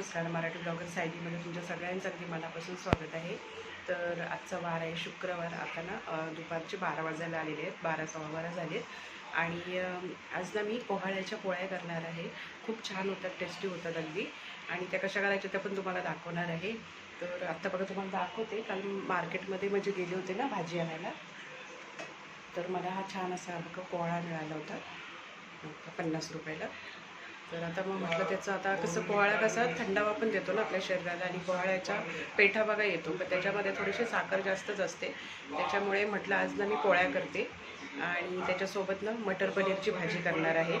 नमस्कार मराठी ब्लॉगर सायलीमध्ये तुमच्या सगळ्यांचं अगदी मनापासून स्वागत आहे. तर आजचा वार आहे शुक्रवार आता ना दुपारचे बारा वाजायला आलेले आहेत बारा सव्वा बारा झाले आहेत. आणि आज ना मी पोहाळ्याच्या पोळ्या करणार आहे. खूप छान होतात टेस्टी होतात अगदी. आणि त्या कशा करायच्या त्या पण तुम्हाला दाखवणार आहे. तर आत्ता बघा तुम्हाला दाखवते. काल मार्केटमध्ये म्हणजे गेले होते ना भाजी आणायला. तर मला हा छान असा बघा पोळा मिळाला होता. पन्नास रुपयाला. तर आता मग म्हटलं त्याचं आता कसं पोहाळा कसा थंडावा पण देतो ना आपल्या शरीराला आणि पोहाळ्याच्या पेठा बघा येतो. पण त्याच्यामध्ये थोडीशी साखर जास्तच असते. त्याच्यामुळे म्हटलं आज ना मी पोळ्या करते. आणि त्याच्यासोबत ना मटर पनीरची भाजी करणार आहे.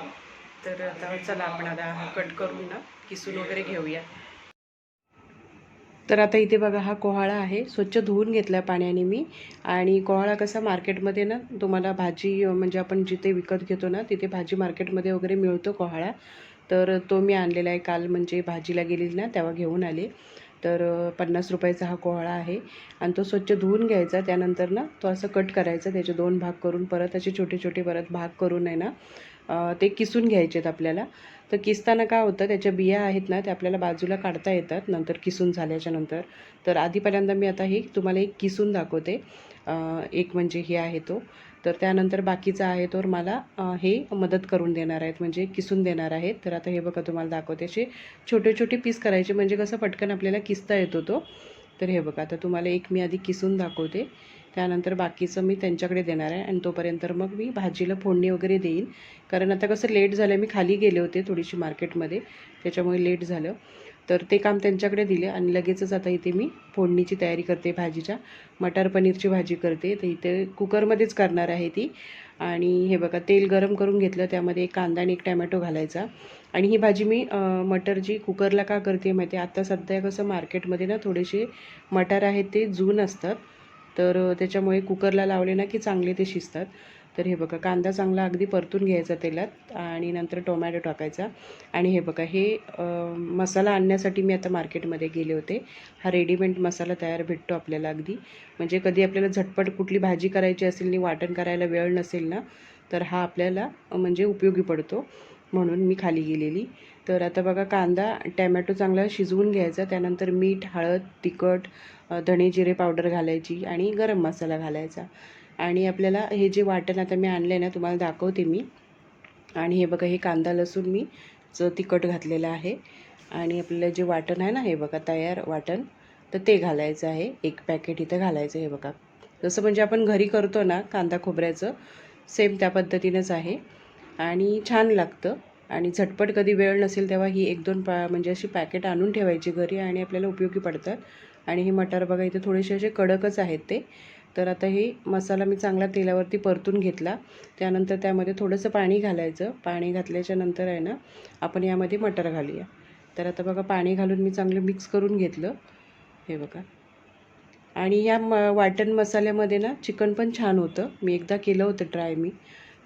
तर आता चला आपण आता हा कट करून ना किसून वगैरे घेऊया. तर आता इथे बघा हा कोहाळा आहे. स्वच्छ धुवून घेतला पाण्याने मी. आणि कोहाळा कसा मार्केटमध्ये ना तुम्हाला भाजी म्हणजे आपण जिथे विकत घेतो ना तिथे भाजी मार्केटमध्ये वगैरे मिळतो कोहाळा. तर तो मी आणलेला आहे. काल म्हणजे भाजीला गेलेली ना तेव्हा घेऊन आले. तर पन्नास रुपयाचा हा कोहळा आहे. आणि तो स्वच्छ धुवून घ्यायचा. त्यानंतर ना तो असं कट करायचा. त्याचे दोन भाग करून परत असे छोटे छोटे परत भाग करून आहे ना ते किसून घ्यायचे आहेत आपल्याला. तर किसताना काय होतं त्याच्या बिया आहेत ना त्या आपल्याला बाजूला काढता येतात. नंतर किसून झाल्याच्यानंतर. तर आधी पहिल्यांदा मी आता हे तुम्हाला एक किसून दाखवते. एक म्हणजे हे आहे तो. तर त्यानंतर बाकीचा आहे तर मला हे मदत करून देणार आहेत म्हणजे किसून देणार आहेत. तर आता हे बघा तुम्हाला दाखवते. असे छोटे छोटे पीस करायचे म्हणजे कसं पटकन आपल्याला किसता येतो तो. तर हे बघा आता तुम्हाला एक मी आधी किसून दाखवते. त्यानंतर बाकीचं मी त्यांच्याकडे देणार आहे. आणि तोपर्यंत मग मी भाजीला फोडणी वगैरे देईन. कारण आता कसं लेट झालं मी खाली गेले होते थोडीशी मार्केटमध्ये. त्याच्यामुळे लेट झालं. तर ते काम त्यांच्याकडे दिले आणि लगेचच आता इथे मी फोडणीची तयारी करते भाजीच्या. मटार पनीरची भाजी करते. तर इथे कुकरमध्येच करणार आहे ती. आणि हे बघा तेल गरम करून घेतलं. त्यामध्ये एक कांदा आणि एक टॅमॅटो घालायचा. आणि ही भाजी मी मटर जी कुकरला का करते माहिती आहे? आत्ता सध्या कसं मार्केटमध्ये ना थोडेसे मटार आहेत ते जून असतात. तर त्याच्यामुळे कुकरला लावले ना की चांगले ते शिजतात. तर हे बघा कांदा चांगला अगदी परतून घ्यायचा तेलात आणि नंतर टोमॅटो टाकायचा. आणि हे बघा हे मसाला आणण्यासाठी मी आता मार्केटमध्ये गेले होते. हा रेडीमेड मसाला तयार भेटतो आपल्याला अगदी. म्हणजे कधी आपल्याला झटपट कुठली भाजी करायची असेल आणि वाटण करायला वेळ नसेल ना तर हा आपल्याला म्हणजे उपयोगी पडतो. म्हणून मी खाली गेलेली. तर आता बघा कांदा टॅमॅटो चांगला शिजवून घ्यायचा. त्यानंतर मीठ हळद तिखट धणे जिरे पावडर घालायची आणि गरम मसाला घालायचा. आणि आपल्याला हे जे वाटण आता मी आणलं आहे ना तुम्हाला दाखवते मी. आणि हे बघा हे कांदा लसूण मी च तिखट घातलेलं आहे. आणि आपल्याला जे वाटण आहे ना हे बघा तयार वाटण तर ते घालायचं आहे. एक पॅकेट इथं घालायचं हे बघा. जसं म्हणजे आपण घरी करतो ना कांदा खोबऱ्याचं सेम त्या पद्धतीनंच आहे. आणि छान लागतं. आणि झटपट कधी वेळ नसेल तेव्हा ही एक दोन पा म्हणजे अशी पॅकेट आणून ठेवायची घरी आणि आपल्याला उपयोगी पडतात. आणि हे मटार बघा इथे थोडेसे असे कडकच आहेत ते. तर आता हे मसाला मी चांगला तेलावरती परतून घेतला. त्यानंतर त्यामध्ये थोडंसं पाणी घालायचं. पाणी घातल्याच्या नंतर आहे ना आपण यामध्ये मटर घालूया. तर आता बघा पाणी घालून मी चांगलं मिक्स करून घेतलं. हे बघा. आणि या म वाटण मसाल्यामध्ये ना चिकन पण छान होतं. मी एकदा केलं होतं ट्राय मी.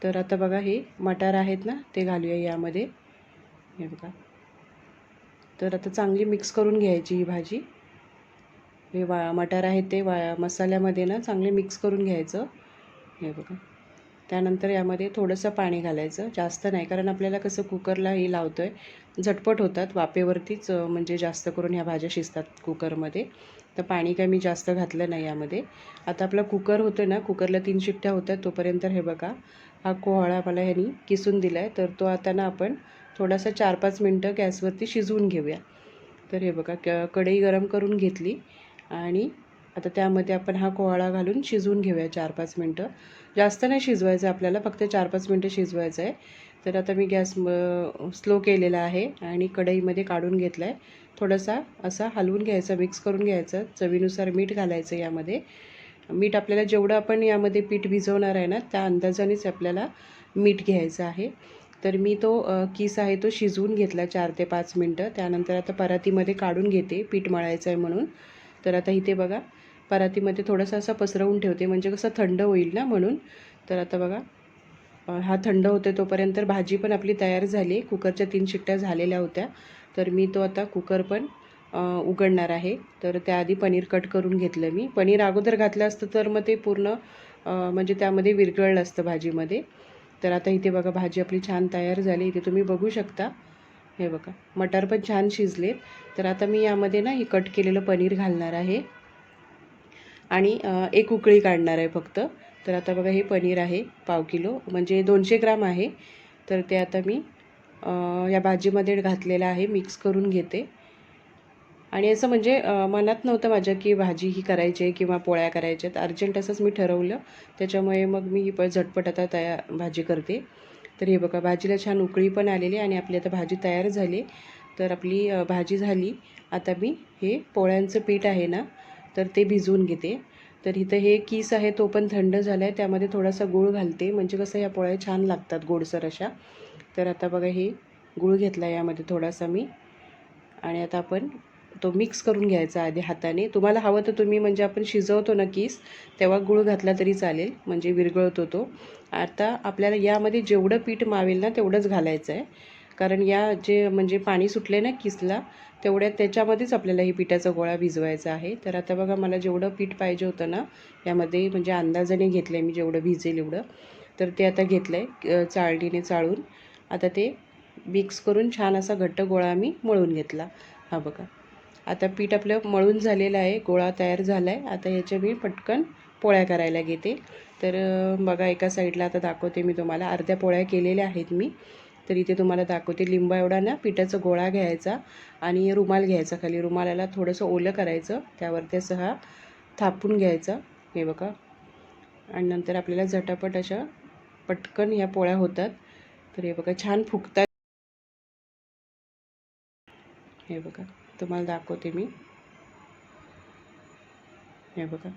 तर आता बघा हे मटार आहेत ना ते घालूया यामध्ये. हे बघा. तर आता चांगली मिक्स करून घ्यायची ही भाजी. हे वा मटार आहे ते वा मसाल्यामध्ये ना चांगले मिक्स करून घ्यायचं. हे बघा. त्यानंतर यामध्ये थोडंसं पाणी घालायचं. जास्त नाही कारण आपल्याला कसं कुकरला हे लावतो आहे झटपट होतात. वाफेवरतीच म्हणजे जास्त करून ह्या भाज्या शिजतात कुकरमध्ये तर पाणी काय मी जास्त घातलं नाही यामध्ये. आता आपला कुकर होतो ना कुकरला तीन शिट्ट्या होतात तोपर्यंत हे बघा. हा कोहळा मला ह्यानी किसून दिला आहे तर तो आता ना आपण थोडासा चार पाच मिनटं गॅसवरती शिजवून घेऊया. तर हे बघा क कढई गरम करून घेतली. आणि आता त्यामध्ये आपण हा कोहळा घालून शिजवून घेऊया चार पाच मिनटं. जास्त नाही शिजवायचं आपल्याला फक्त चार पाच मिनटं शिजवायचं आहे. तर आता मी गॅस स्लो केलेला आहे आणि कढईमध्ये काढून घेतला आहे थोडासा असा हलवून घ्यायचा मिक्स करून घ्यायचा. चवीनुसार मीठ घालायचं यामध्ये. मीठ आपल्याला जेवढं आपण यामध्ये पीठ भिजवणार आहे ना त्या अंदाजानेच आपल्याला मीठ घ्यायचं आहे. तर मी तो किस आहे तो शिजवून घेतला चार ते पाच मिनटं. त्यानंतर आता परातीमध्ये काढून घेते पीठ मळायचं आहे म्हणून. तर आता इथे बघा परातीमध्ये थोडंसं असं पसरवून ठेवते. म्हणजे कसं थंड होईल ना म्हणून. तर आता बघा हा थंड होते तोपर्यंत भाजी पण आपली तयार झाली. कुकरच्या तीन शिट्ट्या झालेल्या होत्या. तर मी तो आता कुकर पण उघडणार आहे. तर त्याआधी पनीर कट करून घेतलं मी. पनीर अगोदर घातलं असतं तर मग ते पूर्ण म्हणजे त्यामध्ये विरघळलं असतं भाजीमध्ये. तर आता इथे बघा भाजी आपली छान तयार झाली. इथे तुम्ही बघू शकता. हे बघा. मटार पण छान शिजलेत. तर आता मी यामध्ये ना हे कट केलेलं पनीर घालणार आहे. आणि एक उकळी काढणार आहे फक्त. तर आता बघा हे पनीर आहे पाव किलो. म्हणजे दोनशे ग्राम आहे. तर ते आता मी या भाजीमध्ये घातलेलं आहे मिक्स करून घेते. आणि असं म्हणजे मनात नव्हतं माझ्या की भाजी ही करायची आहे किंवा पोळ्या करायच्या आहेत. अर्जंट असंच मी ठरवलं. त्याच्यामुळे मग मी ही झटपट आता तयार भाजी करते. तर हे बघा भाजीला छान उकळी पण आलेली आणि आपली आता भाजी तयार झाली. तर आपली भाजी झाली. आता मी हे पोळ्यांचं पीठ आहे ना तर ते भिजवून घेते. तर इथं हे किस आहे तो पण थंड झाला आहे त्यामध्ये थोडासा गूळ घालते. म्हणजे कसं या पोळ्या छान लागतात गोडसर अशा. तर आता बघा हे गूळ घेतला यामध्ये थोडासा मी. आणि आता आपण तो मिक्स करून घ्यायचा आधी हाताने. तुम्हाला हवं तर तुम्ही म्हणजे आपण शिजवतो ना किस तेव्हा गूळ घातला तरी चालेल म्हणजे विरघळतो तो. आता आपल्याला यामध्ये जेवढं पीठ मावेल ना तेवढंच घालायचं आहे कारण या जे म्हणजे पाणी सुटले ना किसला तेवढ्या त्याच्यामध्येच आपल्याला ही पिठाचा गोळा भिजवायचा आहे. तर आता बघा मला जेवढं पीठ पाहिजे होतं ना यामध्ये म्हणजे अंदाजाने घेतलं आहे मी जेवढं भिजेल एवढं. तर ते आता घेतलं आहे चाळणीने चाळून. आता ते मिक्स करून छान असा घट्ट गोळा मी मळून घेतला. हा बघा. आता पीठ आपलं मळून झालेलं आहे गोळा तयार झाला आहे आता ह्याच्या मी पटकन पोळ्या करायला घेते. तर बघा एका साईडला आता दाखवते मी तुम्हाला. अर्ध्या पोळ्या केलेल्या आहेत मी. तर इथे तुम्हाला दाखवते लिंबा एवढा ना पिठाचा गोळा घ्यायचा आणि रुमाल घ्यायचा खाली. रुमालाला थोडंसं ओलं करायचं त्यावर त्याचा हा थापून घ्यायचा. हे बघा. आणि नंतर आपल्याला झटापट अशा पटकन ह्या पोळ्या होतात. तर हे बघा छान फुगतात. हे बघा. तुम्हाला दाखवते मी. हे बघा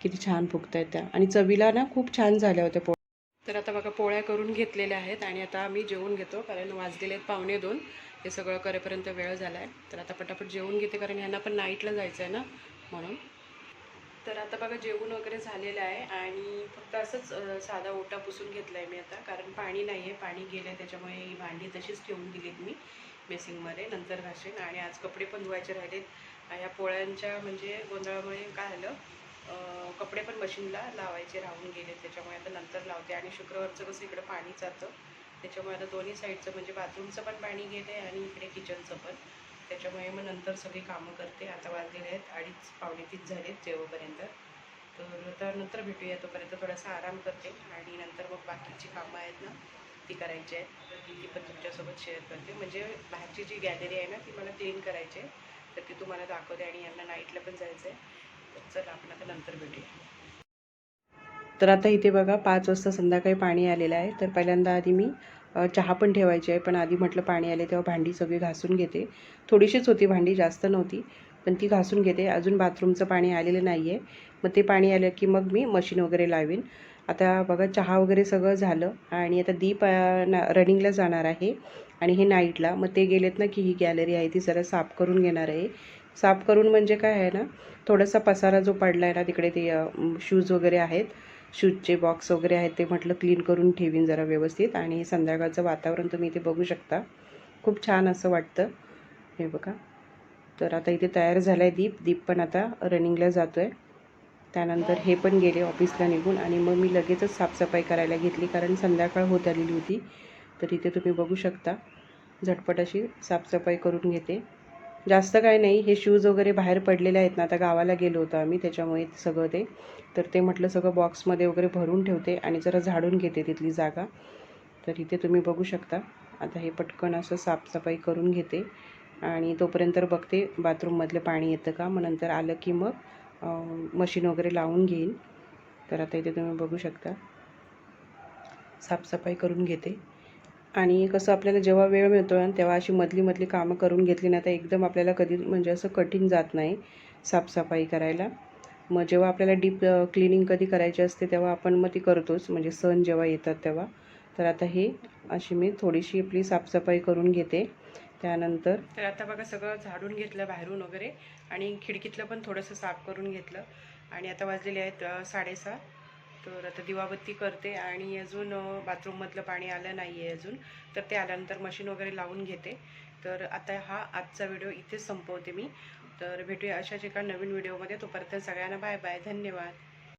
किती छान फुगत आहेत त्या. आणि चवीला ना खूप छान झाल्या होत्या पोळ्या. तर आता बघा पोळ्या करून घेतलेल्या आहेत आणि आता आम्ही जेवून घेतो कारण वाजलेले आहेत पावणे दोन. हे सगळं करेपर्यंत वेळ झाला आहे तर आता पटापट जेवून घेते कारण ह्यांना पण नाईटला जायचं आहे ना म्हणून. तर आता बघा जेवण वगैरे झालेलं आहे आणि फक्त असंच साधा ओटा पुसून घेतला आहे मी आता कारण पाणी नाही आहे पाणी गेलं आहे त्याच्यामुळे ही भांडी तशीच ठेवून दिलीत मी. बेसिंगमध्ये नंतर घासेन आणि आज कपडे पण धुवायचे राहिलेत. या पोळ्यांच्या म्हणजे गोंधळामुळे काय झालं कपडे पण मशीनला लावायचे राहून गेले त्याच्यामुळे आता नंतर लावते आणि शुक्रवारचं कसं इकडं पाणी जातं. त्याच्यामुळे आता दोन्ही साईडचं म्हणजे बाथरूमचं पण पाणी गेलं आहे आणि इकडे किचनचं पण. त्याच्यामुळे मग नंतर सगळी कामं करते. आता वाजलेले आहेत अडीच पावणे तीच झालेत जेवपर्यंत. तर नंतर भेटूया तोपर्यंत थोडासा आराम करते आणि नंतर मग बाकीची कामं आहेत ना ती करायची आहे. ती पण तुमच्यासोबत शेअर करते. म्हणजे बाहेरची जी गॅलरी आहे ना ती मला क्लीन करायची आहे. तर ती तुम्हाला दाखवते आणि यांना नाईटला पण जायचं आहे. तर चल आपण आता नंतर भेटूया. तर आता इथे बघा पाच वाजता संध्याकाळी पाणी आलेलं आहे. तर पहिल्यांदा आधी मी चहा पण ठेवायची आहे. पण आधी म्हटलं पाणी आले तेव्हा भांडी सगळी घासून घेते. थोडीशीच होती भांडी जास्त नव्हती. पण ती घासून घेते. अजून बाथरूमचं पाणी आलेलं नाही आहे मग ते पाणी आलं की मग मी मशीन वगैरे लावीन. आता बघा चहा वगैरे सगळं झालं आणि आता दीप ना रनिंगला जाणार आहे आणि हे नाईटला मग ते गेलेत ना की ही गॅलरी आहे ती जरा साफ करून घेणार आहे. साफ करून म्हणजे काय आहे ना थोडासा पसारा जो पडला आहे ना तिकडे ते शूज वगैरे आहेत. शूजचे बॉक्स वगैरे आहेत ते म्हटलं क्लीन करून ठेवीन जरा व्यवस्थित. आणि संध्याकाळचं वातावरण तुम्ही इथे बघू शकता. खूप छान असं वाटतं. हे बघा. तर आता इथे तयार झाला आहे दीप. दीप पण आता रनिंगला जातो आहे त्यानंतर हे पण गेले ऑफिसला निघून आणि मग मी लगेचच साफसफाई करायला घेतली कारण संध्याकाळ होत आलेली होती. तर इथे तुम्ही बघू शकता. झटपट अशी साफसफाई करून घेते. जास्त काय नाही हे शूज वगैरे बाहेर पडलेले आहेत ना आता गावाला गेलो होतो आम्ही त्याच्यामुळे सगळं ते. तर ते म्हटलं सगळं बॉक्समध्ये वगैरे भरून ठेवते आणि जरा झाडून घेते तिथली जागा. तर इथे तुम्ही बघू शकता. आता हे पटकन असं साफसफाई करून घेते. आणि तोपर्यंत बघते बाथरूममधलं पाणी येतं का? मग नंतर आलं की मग मशीन वगैरे लावून घेईन. तर आता इथे तुम्ही बघू शकता. साफसफाई करून घेते. आणि कसं आपल्याला जेव्हा वेळ मिळतो ना तेव्हा अशी मधली मधली कामं करून घेतली ना तर एकदम आपल्याला कधी म्हणजे असं कठीण जात नाही साफसफाई करायला. मग जेव्हा आपल्याला डीप क्लिनिंग कधी करायची असते तेव्हा आपण मग ती करतोच. म्हणजे सण जेव्हा येतात तेव्हा. तर आता हे अशी मी थोडीशी आपली साफसफाई करून घेते. त्यानंतर? तर आता बघा सगळं झाडून घेतलं बाहेरून वगैरे. आणि खिडकीतलं पण थोडंसं साफ करून घेतलं. आणि आता वाजलेले आहेत साडेसहा. तर आता दिवाबत्ती करते आणि अजून बाथरूममधलं पाणी आलं नाही आहे अजून. तर ते आल्यानंतर मशीन वगैरे लावून घेते. तर आता हा आजचा व्हिडिओ इथेच संपवते मी. तर भेटूया अशाच एका नवीन व्हिडिओमध्ये. तोपर्यंत सगळ्यांना बाय बाय. धन्यवाद.